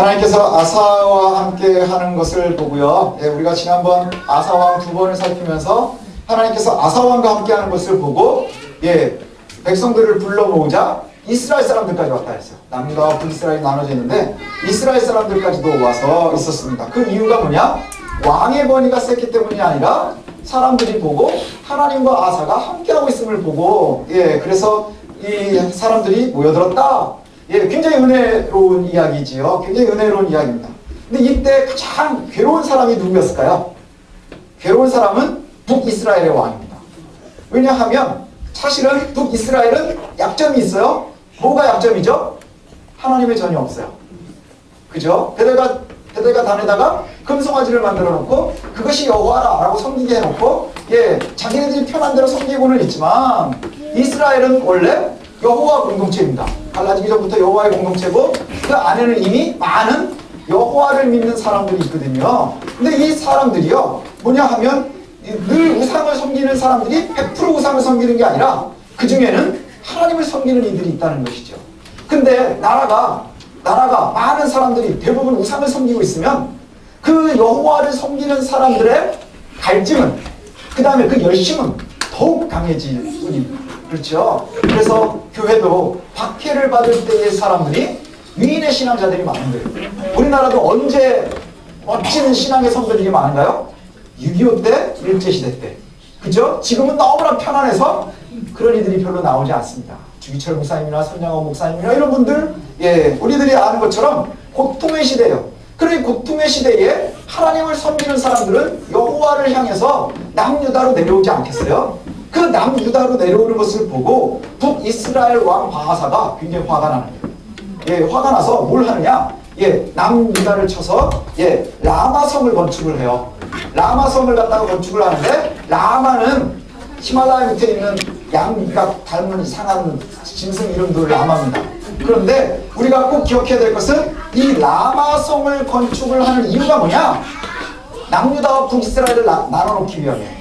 하나님께서 아사와 함께 하는 것을 보고요. 예, 우리가 지난번 아사왕 두 번을 살피면서 하나님께서 아사왕과 함께 하는 것을 보고 예, 백성들을 불러 모으자 이스라엘 사람들까지 왔다 했어요. 남유다와 북이스라엘이 나눠져 있는데 이스라엘 사람들까지도 와서 있었습니다. 그 이유가 뭐냐? 왕의 권위가 셌기 때문이 아니라 사람들이 보고 하나님과 아사가 함께하고 있음을 보고 예, 그래서 이 사람들이 모여들었다. 예, 굉장히 은혜로운 이야기지요. 굉장히 은혜로운 이야기입니다. 근데 이때 가장 괴로운 사람이 누구였을까요? 괴로운 사람은 북이스라엘의 왕입니다. 왜냐하면 사실은 북이스라엘은 약점이 있어요. 뭐가 약점이죠? 하나님의 전이 없어요. 그죠? 베델가 베델가 단에다가 금송아지를 만들어 놓고 그것이 여호와라라고 섬기게 해놓고 예 자기네들이 편한 대로 섬기고는 있지만 이스라엘은 원래 여호와 공동체입니다. 갈라지기 전부터 여호와의 공동체고 그 안에는 이미 많은 여호와를 믿는 사람들이 있거든요. 근데 이 사람들이요 뭐냐 하면 늘 우상을 섬기는 사람들이 100% 우상을 섬기는 게 아니라 그 중에는 하나님을 섬기는 이들이 있다는 것이죠. 근데 나라가 나라가 많은 사람들이 대부분 우상을 섬기고 있으면 그 여호와를 섬기는 사람들의 갈증은 그 다음에 그 열심은 더욱 강해질 뿐입니다. 그렇죠? 그래서 교회도 박해를 받을 때의 사람들이 위인의 신앙자들이 많은 거예요. 우리나라도 언제 멋진 신앙의 성도들이 많은가요? 6.25 때, 일제시대 때. 그죠? 지금은 너무나 편안해서 그런 이들이 별로 나오지 않습니다. 주기철 목사님이나 손양호 목사님이나 이런 분들, 예, 우리들이 아는 것처럼 고통의 시대예요. 그런 고통의 시대에 하나님을 섬기는 사람들은 여호와를 향해서 남유다로 내려오지 않겠어요? 그 남유다로 내려오는 것을 보고 북이스라엘 왕 바하사가 굉장히 화가 나는 거예요. 예, 화가 나서 뭘 하느냐? 예, 남유다를 쳐서 예, 라마성을 건축을 해요. 라마성을 갖다가 건축을 하는데 라마는 히말라야 밑에 있는 양과 닮은 이상한 짐승 이름도 라마입니다. 그런데 우리가 꼭 기억해야 될 것은 이 라마성을 건축을 하는 이유가 뭐냐? 남유다와 북이스라엘을 나, 나눠놓기 위함이에요.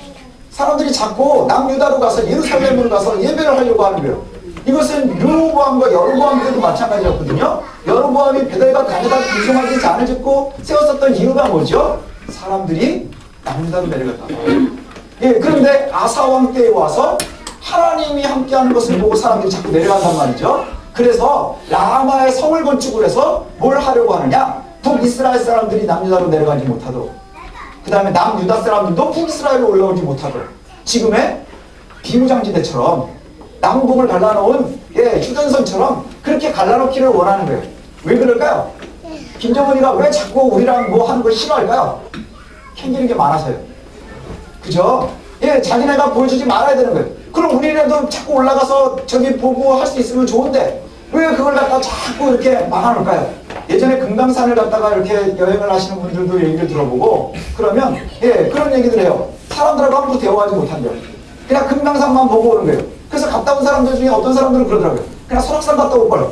사람들이 자꾸 남유다로 가서 예루살렘으로 가서 예배를 하려고 하는 거예요. 이것은 르호보암과 여로보암 때도 마찬가지였거든요. 여로보암이 베델과 다니다 금송아지 잔을 짓고 세웠었던 이유가 뭐죠? 사람들이 남유다로 내려갔다. 예, 그런데 아사왕 때에 와서 하나님이 함께하는 것을 보고 사람들이 자꾸 내려간단 말이죠. 그래서 라마의 성을 건축을 해서 뭘 하려고 하느냐? 북이스라엘 사람들이 남유다로 내려가지 못하도록. 그 다음에 남유다 사람들도 북이스라엘로 올라오지 못하도록. 지금의 비무장지대처럼 남북을 갈라놓은 예, 휴전선처럼 그렇게 갈라놓기를 원하는 거예요. 왜 그럴까요? 김정은이가 왜 자꾸 우리랑 뭐 하는 걸 싫어할까요? 캥기는 게 많아서요. 그죠? 예, 자기네가 보여주지 말아야 되는 거예요. 그럼 우리라도 자꾸 올라가서 저기 보고 할 수 있으면 좋은데 왜 그걸 갖다 자꾸 이렇게 막아놓을까요? 예전에 금강산을 갔다가 이렇게 여행을 하시는 분들도 얘기를 들어보고 그러면 예 그런 얘기들 해요. 사람들하고 아무도 대화하지 못한대요. 그냥 금강산만 보고 오는 거예요. 그래서 갔다 온 사람들 중에 어떤 사람들은 그러더라고요. 그냥 설악산 갔다 올 거예요.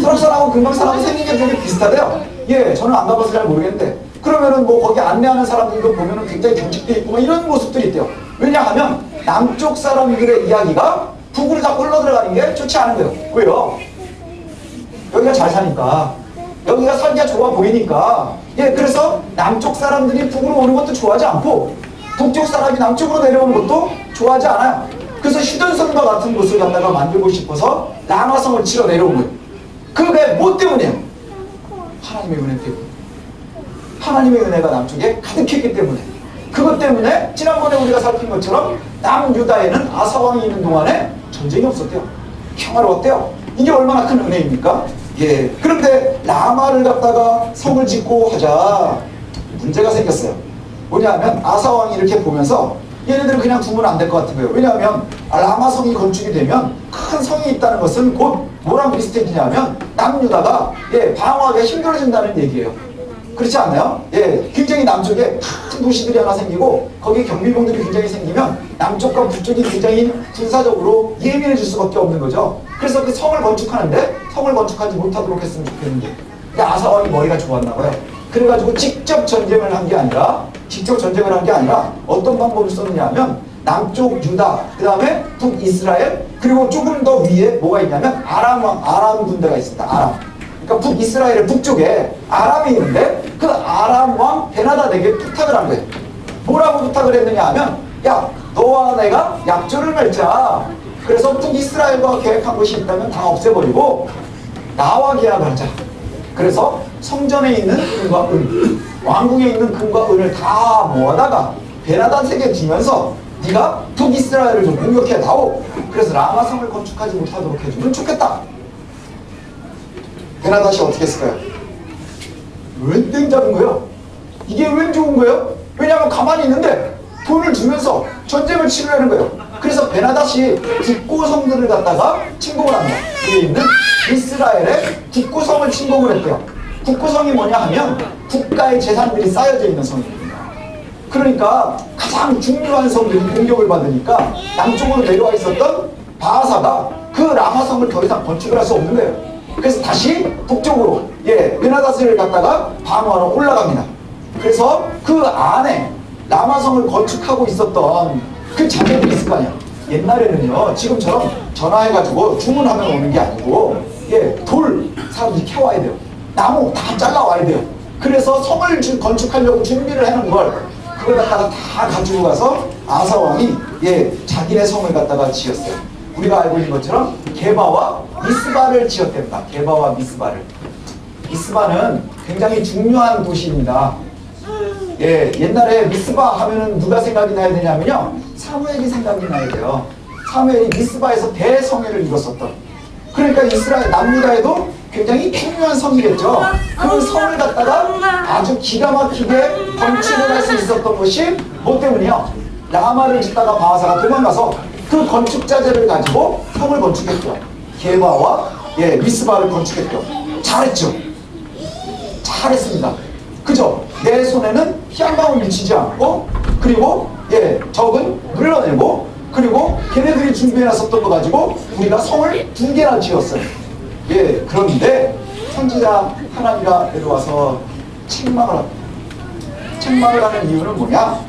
설악산하고 금강산하고 생긴 게 되게 비슷하대요. 예, 저는 안 가봐서 잘 모르겠는데 그러면은 뭐 거기 안내하는 사람들도 보면은 굉장히 경직돼 있고 뭐 이런 모습들이 있대요. 왜냐하면 남쪽 사람들의 이야기가 북으로 자꾸 흘러들어가는 게 좋지 않은 거예요. 왜요? 여기가 잘 사니까. 여기가 살기가 좋아 보이니까. 예, 그래서 남쪽 사람들이 북으로 오는 것도 좋아하지 않고 북쪽 사람이 남쪽으로 내려오는 것도 좋아하지 않아요. 그래서 휴전선과 같은 곳을 갖다가 만들고 싶어서 라마성을 치러 내려온 거예요. 그게 뭐 때문이에요? 하나님의 은혜 때문에. 하나님의 은혜가 남쪽에 가득했기 때문에. 그것 때문에 지난번에 우리가 살핀 것처럼 남유다에는 아사왕이 있는 동안에 전쟁이 없었대요. 평화로웠대요. 이게 얼마나 큰 은혜입니까? 예. 그런데 라마를 갖다가 성을 짓고 하자 문제가 생겼어요. 뭐냐면 아사왕이 이렇게 보면서 얘네들은 그냥 두면 안 될 것 같은 거예요. 왜냐하면 라마성이 건축이 되면 큰 성이 있다는 것은 곧 뭐랑 비슷해지냐면 남유다가 예, 방어하기가 힘들어진다는 얘기예요. 그렇지 않나요? 예, 굉장히 남쪽에 큰 도시들이 하나 생기고 거기에 경비병들이 굉장히 생기면 남쪽과 북쪽이 굉장히 군사적으로 예민해질 수밖에 없는 거죠. 그래서 그 성을 건축하는데 성을 건축하지 못하도록 했으면 좋겠는데 아사왕이 머리가 좋았나 봐요. 그래가지고 직접 전쟁을 한 게 아니라 직접 전쟁을 한 게 아니라 어떤 방법을 썼느냐 하면 남쪽 유다, 그 다음에 북이스라엘, 그리고 조금 더 위에 뭐가 있냐면 아람, 왕- 아람 군대가 있습니다. 아람. 그러니까 북이스라엘의 북쪽에 아람이 있는데 그 아람 왕 베나다에게 부탁을 한 거예요. 뭐라고 부탁을 했느냐 하면 야 너와 내가 약조를 맺자. 그래서 북이스라엘과 계획한 것이 있다면 다 없애버리고 나와 계약을 하자. 그래서 성전에 있는 금과 은, 왕궁에 있는 금과 은을 다 모아다가 베나단에게 주면서 네가 북이스라엘을 좀 공격해 다오. 그래서 라마성을 건축하지 못하도록 해주면 좋겠다. 베나다시 어떻게 했을까요? 웬땡 잡은 거예요? 이게 웬 좋은 거예요? 왜냐하면 가만히 있는데 돈을 주면서 전쟁을 치르려는 거예요. 그래서 베나다시 국고성들을 갖다가 침공을 합니다. 여기 있는 이스라엘의 국고성을 침공을 했대요. 국고성이 뭐냐 하면 국가의 재산들이 쌓여져 있는 성입니다. 그러니까 가장 중요한 성들이 공격을 받으니까 남쪽으로 내려와 있었던 바하사가 그 라마성을 더 이상 건축을 할 수 없는 거예요. 그래서 다시 북쪽으로 예 베나다스를 갖다가 방어하러 올라갑니다. 그래서 그 안에 라마성을 건축하고 있었던 그 자녀들이 있을 거 아니야. 옛날에는요 지금처럼 전화해가지고 주문하면 오는 게 아니고 예돌 사람들이 캐와야 돼요. 나무 다 잘라와야 돼요. 그래서 성을 주- 건축하려고 준비를 해놓은 걸 그걸 갖다가 다 가지고 가서 아사 왕이 예 자기네 성을 갖다가 지었어요. 우리가 알고 있는 것처럼 게바와 미스바를 지었답니다. 게바와 미스바를. 미스바는 굉장히 중요한 도시입니다. 예, 옛날에 미스바 하면은 누가 생각이 나야 되냐면요. 사무엘이 생각이 나야 돼요. 사무엘이 미스바에서 대성회를 이뤘었던. 그러니까 이스라엘 남유다에도 굉장히 중요한 성이겠죠. 그 성을 갖다가 아주 기가 막히게 건축을 할수 있었던 것이 뭐 때문이요? 라마를 짓다가 바하사가 도망가서 그 건축 자재를 가지고 성을 건축했죠. 게바와 예, 미스바를 건축했죠. 잘했죠. 잘했습니다. 그죠? 내 손에는 피 한 방울 미치지 않고 그리고 예 적은 물러내고 그리고 걔네들이 준비해놨었던 거 가지고 우리가 성을 두 개나 지었어요. 예 그런데 선지자 하나님가 내려와서 책망을 합니다. 책망을 하는 이유는 뭐냐?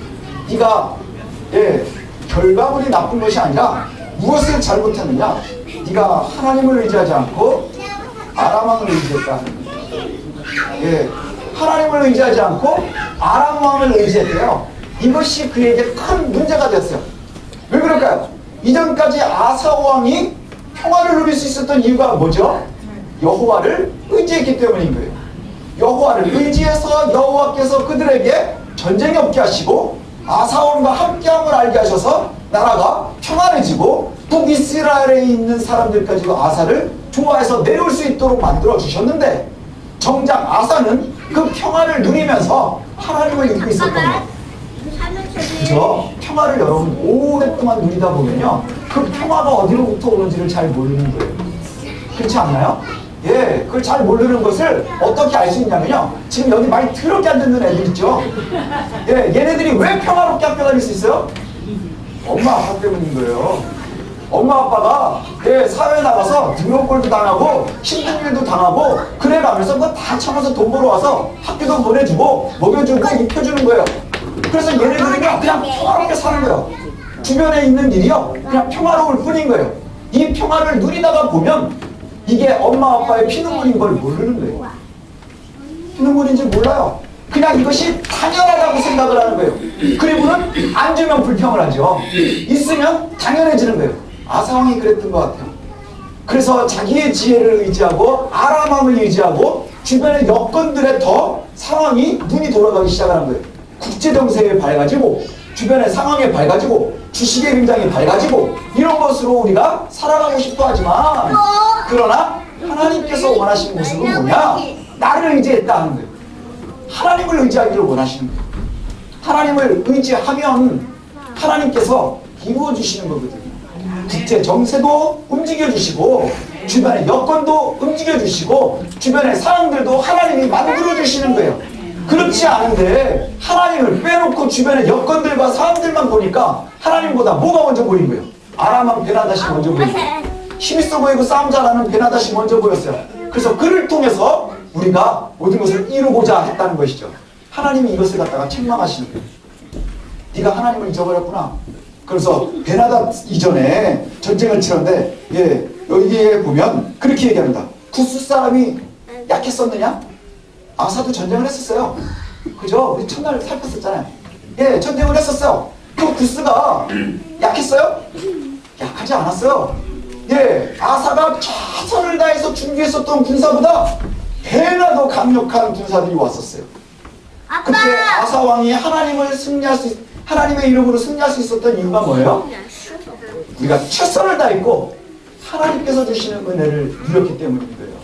네가 예 결과물이 나쁜 것이 아니라 무엇을 잘못했느냐? 네가 하나님을 의지하지 않고 아람왕을 의지했다. 예, 하나님을 의지하지 않고 아람 왕을 의지했대요. 이것이 그에게 큰 문제가 됐어요. 왜 그럴까요? 이전까지 아사 왕이 평화를 누릴 수 있었던 이유가 뭐죠? 여호와를 의지했기 때문인 거예요. 여호와를 의지해서 여호와께서 그들에게 전쟁이 없게 하시고 아사 왕과 함께함을 알게 하셔서 나라가 평안해지고 북이스라엘에 있는 사람들까지도 아사를 좋아해서 내려올 수 있도록 만들어 주셨는데 정작 아사는 그 평화를 누리면서 하나님을 잊고 있었던 거예요. 그죠? 평화를 여러분 오랫동안 누리다 보면요. 그 평화가 어디로부터 오는지를 잘 모르는 거예요. 그렇지 않나요? 예, 그걸 잘 모르는 것을 어떻게 알 수 있냐면요. 지금 여기 많이 더럽게 안 듣는 애들 있죠? 예, 얘네들이 왜 평화롭게 학교 다닐 수 있어요? 엄마 아빠 때문인 거예요. 엄마 아빠가 예, 사회에 나가서 등록골도 당하고 힘든 일도 당하고 그래 가면서 그거 다 참아서 돈 벌어와서 학교도 보내주고 먹여주고 입혀주는 거예요. 그래서 얘네들이 그냥 평화롭게 사는 거예요. 주변에 있는 일이요. 그냥 평화로울 뿐인 거예요. 이 평화를 누리다가 보면 이게 엄마 아빠의 피눈물인 걸 모르는 거예요. 피눈물인지 몰라요. 그냥 이것이 당연하다고 생각을 하는 거예요. 그리고는 안 주면 불평을 하죠. 있으면 당연해지는 거예요. 아사왕이 그랬던 것 같아요. 그래서 자기의 지혜를 의지하고 아람함을 의지하고 주변의 여건들에 더 상황이 눈이 돌아가기 시작하는 거예요. 국제 정세에 밝아지고 주변의 상황에 밝아지고 주식의 굉장히 밝아지고 이런 것으로 우리가 살아가고 싶어 하지만 그러나 하나님께서 원하시는 모습은 뭐냐? 나를 의지했다 하는 거예요. 하나님을 의지하기를 원하시는 거예요. 하나님을 의지하면 하나님께서 이루어 주시는 거거든요. 국제 정세도 움직여 주시고 주변의 여건도 움직여 주시고 주변의 상황들도 하나님이 만들어 주시는 거예요. 그렇지 않은데 하나님을 빼놓고 주변의 여건들과 사람들만 보니까 하나님보다 뭐가 먼저 거예요? 아람왕 베나다시 먼저 거예요. 힘있어 보이고 싸움 잘하는 베나다시 먼저 보였어요. 그래서 그를 통해서 우리가 모든 것을 이루고자 했다는 것이죠. 하나님이 이것을 갖다가 책망하시는 거예요. 네가 하나님을 잊어버렸구나. 그래서 베나다 이전에 전쟁을 치렀는데 예 여기에 보면 그렇게 얘기합니다. 구스 사람이 약했었느냐? 아사도 전쟁을 했었어요. 그죠? 우리 첫날 살폈었잖아요. 예, 전쟁을 했었어요. 그 구스가 약했어요? 약하지 않았어요. 예, 아사가 최선을 다해서 준비했었던 군사보다 더 강력한 군사들이 왔었어요. 그때 아빠. 아사 왕이 하나님을 승리할 수, 있- 하나님의 이름으로 승리할 수 있었던 이유가 뭐예요? 우리가 최선을 다했고 하나님께서 주시는 은혜를 누렸기 때문인 거예요.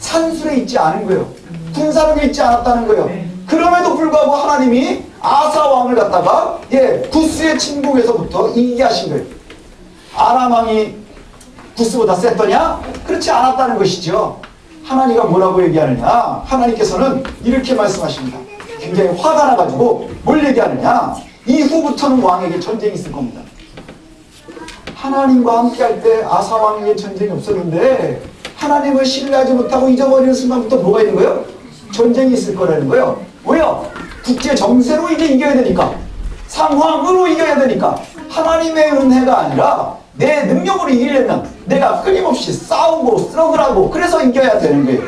산술에 있지 않은 거예요. 군사력에 있지 않았다는 거예요. 그럼에도 불구하고 하나님이 아사 왕을 갖다가 예 구스의 침공에서부터 이기게 하신 거예요. 아람 왕이 구스보다 셌더냐? 그렇지 않았다는 것이죠. 하나님가 뭐라고 얘기하느냐? 하나님께서는 이렇게 말씀하십니다. 굉장히 화가 나가지고 뭘 얘기하느냐? 이후부터는 왕에게 전쟁이 있을 겁니다. 하나님과 함께 할 때 아사 왕에게 전쟁이 없었는데 하나님을 신뢰하지 못하고 잊어버리는 순간부터 뭐가 있는 거예요? 전쟁이 있을 거라는 거예요. 왜요? 국제 정세로 이제 이겨야 되니까 상황으로 이겨야 되니까 하나님의 은혜가 아니라 내 능력으로 이기려면 내가 끊임없이 싸우고 스트러글하고 그래서 이겨야 되는 거예요.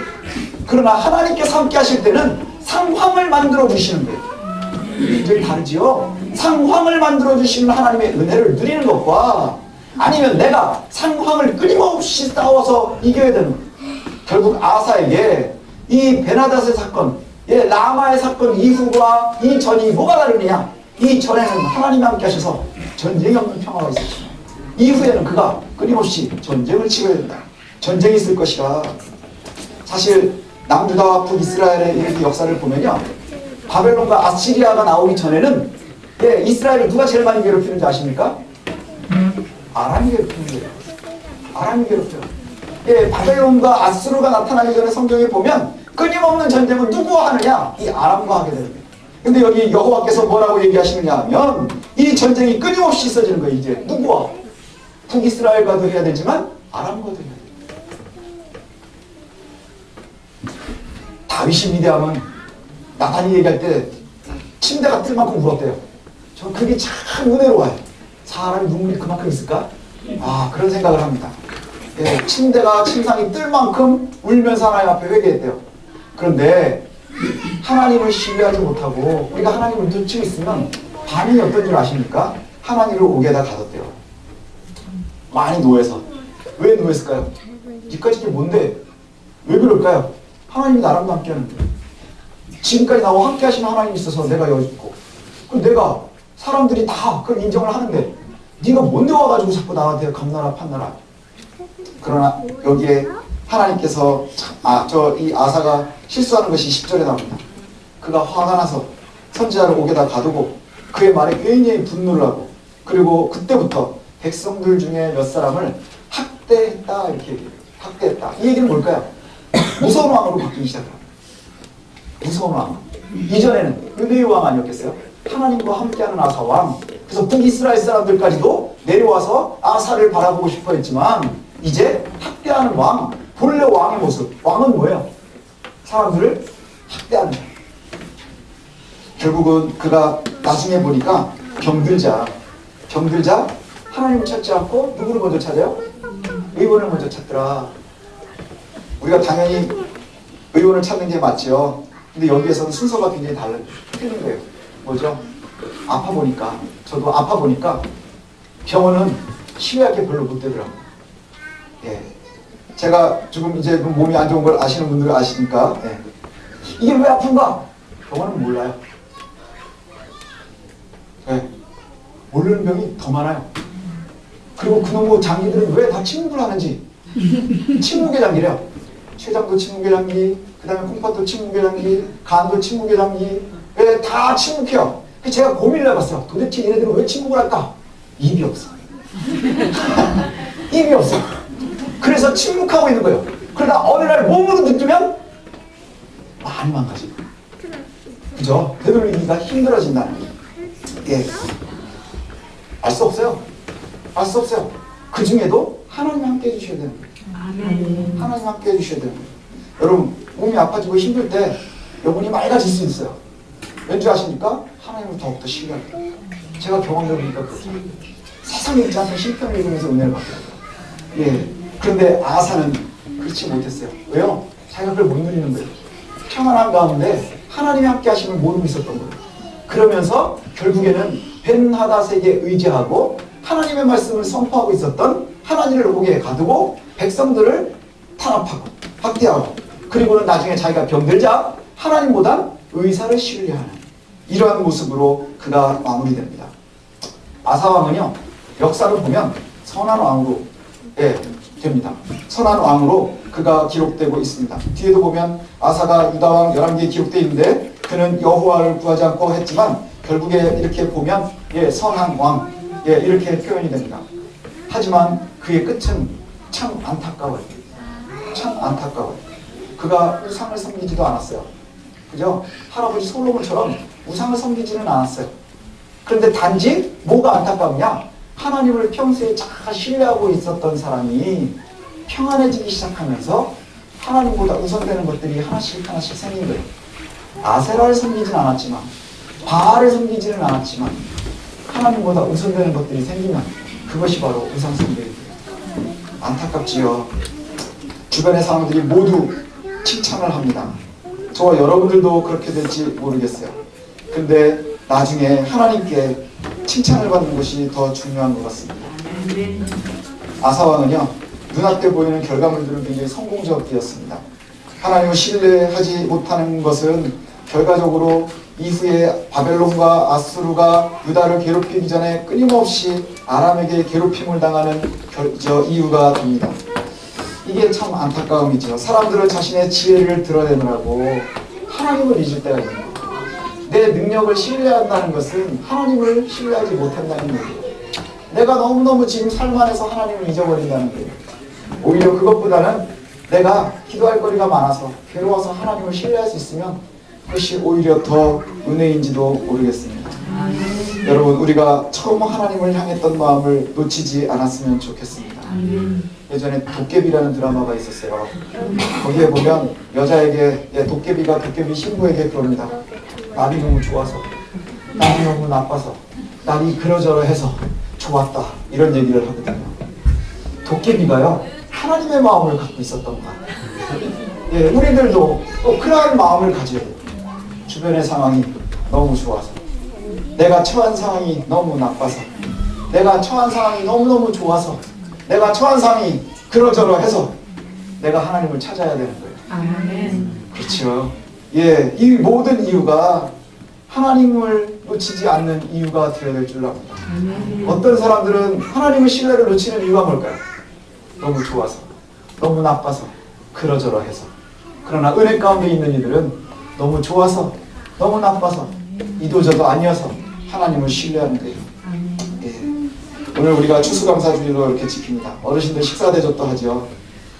그러나 하나님께서 함께 하실 때는 상황을 만들어 주시는 거예요. 굉장히 다르지요. 상황을 만들어 주시는 하나님의 은혜를 누리는 것과 아니면 내가 상황을 끊임없이 싸워서 이겨야 되는 거예요. 결국 아사에게 이 베나닷의 사건, 예, 라마의 사건 이후와 이 전이 뭐가 다르느냐? 이 전에는 하나님이 함께 하셔서 전쟁이 없는 평화가 있었지만 이후에는 그가 끊임없이 전쟁을 치러야 된다. 전쟁이 있을 것이라. 사실 남유다와 북이스라엘의 이 역사를 보면요. 바벨론과 아시리아가 나오기 전에는 예, 이스라엘을 누가 제일 많이 괴롭히는지 아십니까? 아람이 괴롭히는 거예요. 아람이 괴롭혀요. 예, 바벨론과 아스루가 나타나기 전에 성경에 보면 끊임없는 전쟁은 누구와 하느냐? 이 아람과 하게 되는 거예요. 근데 여기 여호와께서 뭐라고 얘기하시느냐 하면 이 전쟁이 끊임없이 있어지는 거예요. 이제 누구와? 북이스라엘과도 해야 되지만 아람과도 해야 돼요. 다윗이 위대하면 나단이 얘기할 때 침대가 뜰 만큼 울었대요. 저 그게 참 은혜로워요. 사람이 눈물이 그만큼 있을까? 아 그런 생각을 합니다. 예, 침대가 침상이 뜰 만큼 울면서 하나님 앞에 회개했대요. 그런데 하나님을 신뢰하지 못하고 우리가 하나님을 놓치고 있으면 반응이 어떤 줄 아십니까? 하나님을 옥에다 가뒀대요. 많이 노해서. 왜 노했을까요? 이까지 게 뭔데? 왜 그럴까요? 하나님이 나랑도 함께 하는데. 지금까지 나와 함께 하시는 하나님이 있어서 내가 여기 있고. 그럼 내가 사람들이 다 그걸 인정을 하는데 네가 뭔데 와가지고 자꾸 나한테 감나라 판나라. 그러나 여기에 하나님께서 아 저 이 아사가 실수하는 것이 10절에 나옵니다. 그가 화가 나서 선지자를 옥에다 가두고 그의 말에 굉장히 분노를 하고 그리고 그때부터 백성들 중에 몇 사람을 학대했다 이렇게. 학대했다. 이 얘기는 뭘까요? 무서운 왕으로 바뀌기 시작합니다. 무서운 왕. 이전에는 은혜의 왕 아니었겠어요? 하나님과 함께하는 아사 왕. 그래서 북이스라엘 사람들까지도 내려와서 아사를 바라보고 싶어 했지만 이제 학대하는 왕, 본래 왕의 모습. 왕은 뭐예요? 사람들을 학대하는 거예요. 결국은 그가 나중에 보니까 병들자, 병들자 하나님을 찾지 않고 누구를 먼저 찾아요? 의원을 먼저 찾더라. 우리가 당연히 의원을 찾는 게 맞죠. 근데 여기에서는 순서가 굉장히 달라 틀린 거예요. 뭐죠? 아파 보니까 저도 아파 보니까 병원은 치료할 게 별로 못 되더라고요. 예. 제가 지금 이제 그 몸이 안 좋은 걸 아시는 분들 아시니까 예. 이게 왜 아픈가? 병원은 몰라요. 예. 모르는 병이 더 많아요. 그리고 그놈의 장기들은 왜 다 침묵을 하는지 침묵의 장기래요. 췌장도 침묵의 장기, 그 다음에 콩팥도 침묵의 장기, 간도 침묵의 장기, 왜다 침묵해요. 그래서 제가 고민을 해봤어요. 도대체 얘네들은 왜 침묵을 할까? 입이 없어. 입이 없어. 그래서 침묵하고 있는 거예요. 그러다 어느 날 몸으로 느끼면 많이 망가지고. 그죠? 되돌리기가 힘들어진다는 거예요. 예. 알 수 없어요. 알 수 없어요. 그 중에도 하나님 함께 해주셔야 되는 거예요. 하나님 함께 해주셔야 되는 거예요. 여러분, 몸이 아파지고 힘들 때 영혼이 맑아질 수 있어요. 왠지 아십니까? 하나님을 더욱더 신뢰하고 제가 경험해 보니까 그렇죠. 세상에 있지 않는 실패를 읽으면서 은혜를 받더라고요. 예. 그런데 아사는 그렇지 못했어요. 왜요? 자기가 그걸 못 누리는 거예요. 평안한 가운데 하나님이 함께 하심을 모르고 있었던 거예요. 그러면서 결국에는 벤하닷에게 의지하고 하나님의 말씀을 선포하고 있었던 하나님을 오게 가두고 백성들을 탄압하고 학대하고 그리고는 나중에 자기가 병들자 하나님보다 의사를 신뢰하는 이러한 모습으로 그가 마무리됩니다. 아사왕은요 역사를 보면 선한 왕으로 예, 됩니다. 선한 왕으로 그가 기록되고 있습니다. 뒤에도 보면 아사가 유다왕 11개 기록되어 있는데 그는 여호와를 구하지 않고 했지만 결국에 이렇게 보면 예, 선한 왕 예, 이렇게 표현이 됩니다. 하지만 그의 끝은 참 안타까워요. 참 안타까워요. 그가 우상을 섬기지도 않았어요. 그죠? 할아버지 솔로몬처럼 우상을 섬기지는 않았어요. 그런데 단지 뭐가 안타깝냐? 하나님을 평소에 잘 신뢰하고 있었던 사람이 평안해지기 시작하면서 하나님보다 우선되는 것들이 하나씩 하나씩 생긴 거예요. 아세라를 섬기진 않았지만 바알을 섬기지는 않았지만 하나님보다 우선되는 것들이 생기면 그것이 바로 우상 숭배예요. 안타깝지요. 주변의 사람들이 모두 칭찬을 합니다. 저와 여러분들도 그렇게 될지 모르겠어요. 근데 나중에 하나님께 칭찬을 받는 것이 더 중요한 것 같습니다. 아사왕은요, 눈앞에 보이는 결과물들은 굉장히 성공적이었습니다. 하나님을 신뢰하지 못하는 것은 결과적으로 이후에 바벨론과 아수르가 유다를 괴롭히기 전에 끊임없이 아람에게 괴롭힘을 당하는 결, 저 이유가 됩니다. 이게 참 안타까움이죠. 사람들은 자신의 지혜를 드러내느라고 하나님을 잊을 때가 있는 거예요. 내 능력을 신뢰한다는 것은 하나님을 신뢰하지 못한다는 얘기예요. 내가 너무너무 지금 삶 안에서 하나님을 잊어버린다는 거예요. 오히려 그것보다는 내가 기도할 거리가 많아서 괴로워서 하나님을 신뢰할 수 있으면 그것이 오히려 더 은혜인지도 모르겠습니다. 여러분 우리가 처음 하나님을 향했던 마음을 놓치지 않았으면 좋겠습니다. 예전에 도깨비라는 드라마가 있었어요. 거기에 보면 여자에게 예, 도깨비가 도깨비 신부에게 그럽니다. 날이 너무 좋아서, 날이 너무 나빠서, 날이 그러저러해서 좋았다 이런 얘기를 하거든요. 도깨비가요 하나님의 마음을 갖고 있었던 것 같아요. 예, 우리들도 또 그러한 마음을 가져야 돼요. 주변의 상황이 너무 좋아서, 내가 처한 상황이 너무 나빠서, 내가 처한 상황이 너무너무 좋아서, 내가 처한 상황이 그러저러해서 내가 하나님을 찾아야 되는 거예요. 아멘. 그렇죠. 예, 이 모든 이유가 하나님을 놓치지 않는 이유가 되어야 될 줄 압니다. 어떤 사람들은 하나님의 신뢰를 놓치는 이유가 뭘까요? 너무 좋아서, 너무 나빠서, 그러저러 해서. 그러나 은혜 가운데 있는 이들은 너무 좋아서, 너무 나빠서, 이도저도 아니어서 하나님을 신뢰하는 거예요. 예. 오늘 우리가 추수감사주일로 이렇게 지킵니다. 어르신들 식사대접도 하죠.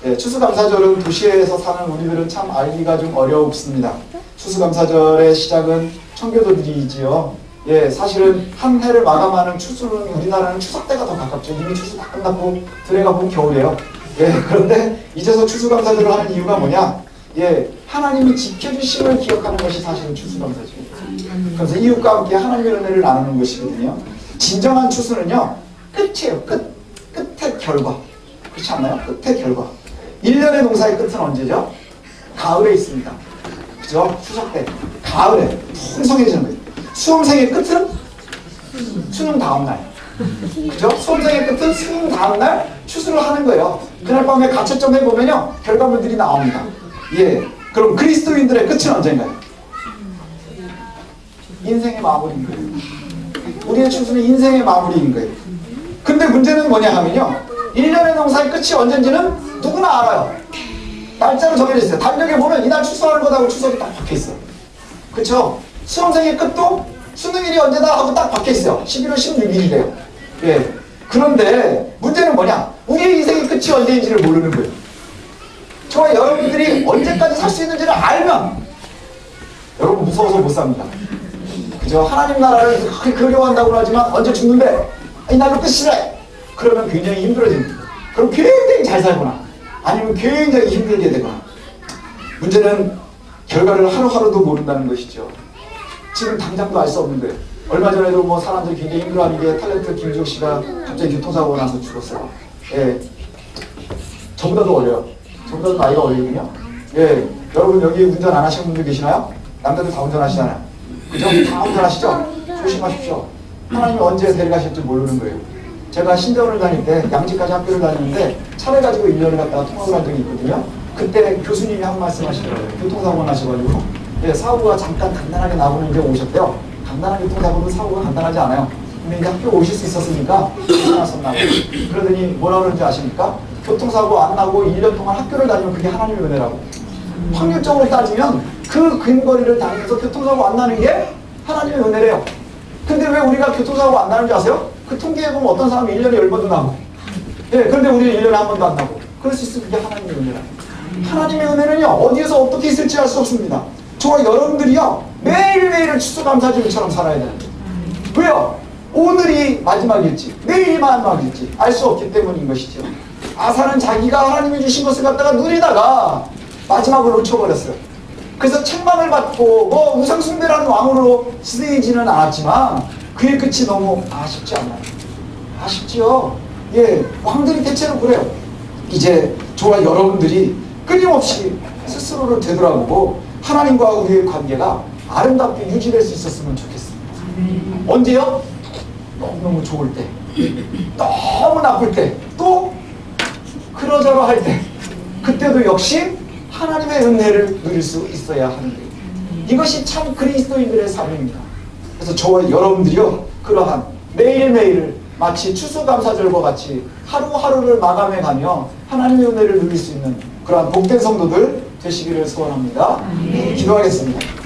예, 추수감사절은 도시에서 사는 우리들은 참 알기가 좀 어렵습니다. 추수감사절의 시작은 청교도들이지요. 예, 사실은 한 해를 마감하는 추수는 우리나라는 추석 때가 더 가깝죠. 이미 추수 다 끝났고 들어가 보면 겨울이에요. 예, 그런데 이제서 추수감사절을 하는 이유가 뭐냐? 예, 하나님이 지켜주심을 기억하는 것이 사실은 추수감사절이에요. 그래서 이웃과 함께 하나님의 은혜를 나누는 것이거든요. 진정한 추수는요, 끝이에요. 끝. 끝의 결과. 그렇지 않나요? 끝의 결과. 1년의 농사의 끝은 언제죠? 가을에 있습니다. 그죠? 추석 때. 가을에 풍성해지는 거예요. 수험생의 끝은 수능 다음 날. 그죠? 수험생의 끝은 수능 다음 날 추수를 하는 거예요. 그날 밤에 가채점에 보면요. 결과물들이 나옵니다. 예. 그럼 그리스도인들의 끝은 언젠가요? 인생의 마무리인 거예요. 우리의 추수는 인생의 마무리인 거예요. 근데 문제는 뭐냐 하면요. 1년의 농사의 끝이 언젠지는 누구나 알아요. 날짜로 정해져 있어요. 달력에 보면 이날 추수하는 거다고 추석이 딱 박혀 있어요. 그쵸? 수험생의 끝도 수능일이 언제다 하고 딱 박혀 있어요. 11월 16일이래요. 예. 그런데 문제는 뭐냐? 우리의 인생의 끝이 언제인지를 모르는 거예요. 저와 여러분들이 언제까지 살 수 있는지를 알면 여러분 무서워서 못 삽니다. 그죠? 하나님 나라를 그렇게 그려한다고 하지만 언제 죽는데 이 날로 끝이래. 그러면 굉장히 힘들어집니다. 그럼 굉장히 잘 살거나 아니면 굉장히 힘들게 되거나 문제는 결과를 하루하루도 모른다는 것이죠. 지금 당장도 알 수 없는 거예요. 얼마 전에도 뭐 사람들이 굉장히 힘들어하는 게 탤런트 김주혁 씨가 갑자기 교통사고 나서 죽었어요. 예. 저보다 도 어려요. 저보다 도 나이가 어리군요. 예, 여러분 여기 운전 안 하시는 분들 계시나요? 남자들 다 운전하시잖아요. 그죠? 다 운전하시죠? 조심하십시오. 하나님이 언제 데려가실지 모르는 거예요. 제가 신대원을 다닐 때 양지까지 학교를 다녔는데 차를 가지고 1년을 갔다가 통학을 한 적이 있거든요. 그때 교수님이 한 말씀 하시더라고요. 교통사고 나셔가지고 예, 사고가 잠깐 간단하게 나고는 이제 오셨대요. 간단한 교통사고는 사고가 간단하지 않아요. 근데 이제 학교 오실 수 있었으니까 괜찮았었나 봐요. 그러더니 뭐라 그러는지 아십니까? 교통사고 안 나고 1년 동안 학교를 다니면 그게 하나님의 은혜라고. 확률적으로 따지면 그 근거리를 다니면서 교통사고 안 나는 게 하나님의 은혜래요. 근데 왜 우리가 교통사고 안 나는 줄 아세요? 그 통계에 보면 어떤 사람이 1년에 10번도 나고. 예, 그런데 우리는 1년에 한 번도 안 나고. 그럴 수 있으면 그게 하나님의 은혜라. 하나님의 은혜는요 어디에서 어떻게 있을지 알 수 없습니다. 저와 여러분들이요 매일매일을 추수 감사주일처럼 살아야 되는 거예요. 왜요? 오늘이 마지막일지 내일이 마지막일지 알 수 없기 때문인 것이죠. 아사는 자기가 하나님이 주신 것을 갖다가 누리다가 마지막을 놓쳐버렸어요. 그래서 책망을 받고 뭐 우상숭배라는 왕으로 쓰이지는 않았지만 그의 끝이 너무 아쉽지 않나요? 아쉽지요. 예, 왕들이 대체로 그래요. 이제 저와 여러분들이 끊임없이 스스로를 되돌아보고 하나님과 우리의 관계가 아름답게 유지될 수 있었으면 좋겠습니다. 언제요? 너무너무 좋을 때, 너무 나쁠 때, 또 그러저러 할 때, 그때도 역시 하나님의 은혜를 누릴 수 있어야 하는 거예요. 이것이 참 그리스도인들의 삶입니다. 그래서 저와 여러분들이요, 그러한 매일매일을 마치 추수감사절과 같이 하루하루를 마감해 가며 하나님의 은혜를 누릴 수 있는 그러한 복된 성도들 되시기를 소원합니다. 기도하겠습니다.